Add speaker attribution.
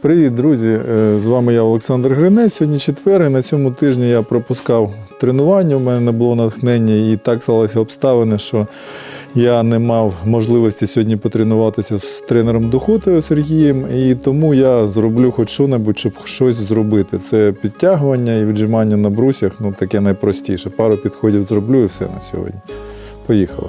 Speaker 1: Привіт, друзі! Е, З вами я Олександр Гринець. Сьогодні четвер, і на цьому тижні я пропускав тренування. У мене не було натхнення, і так сталися обставини, що я не мав можливості сьогодні потренуватися з тренером Духотою Сергієм, і тому я зроблю хоч що-небудь, щоб щось зробити. Це підтягування і віджимання на брусях, ну таке найпростіше. Пару підходів зроблю і все на сьогодні. Поїхали.